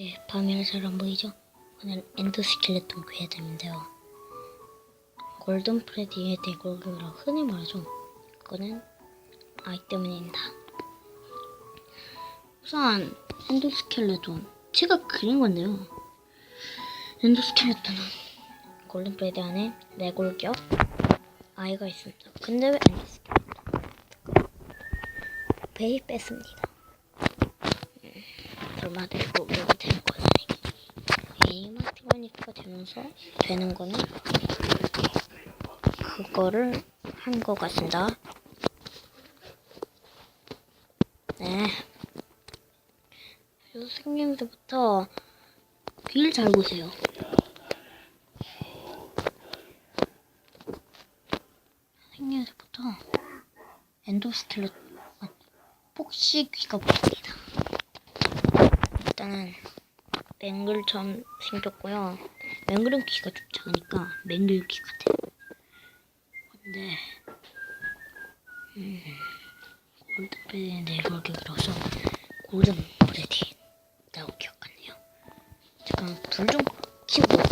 예, 밤이라 잘 안 보이죠? 오늘 엔더 스켈레톤 괴담인데요. 골든 프레디의 대골격이라고 흔히 말하죠. 그거는 아이템입니다. 우선 엔더 스켈레톤 제가 그린 건데요. 엔더 스켈레톤은 골든 프레디 안에 내골격 아이가 있습니다. 근데 왜 엔더 스켈레톤? 베이 뺐습니다. 얼마 이렇게 되는 거는 이마티마니크가 되면서 되는 거는 그거를 한 것 같습니다. 네. 생김새부터 귀를 잘 보세요. 생김새부터 엔도스켈레 아, 폭시 귀가 보입니다. 일단은 맹글처럼 생겼고요. 맹글은 귀가 좀 작으니까 맹글 귀 같아요. 근데 음, 골드베리 내골격이라서 골든 브레디 라고 기억하네요. 잠깐 불 좀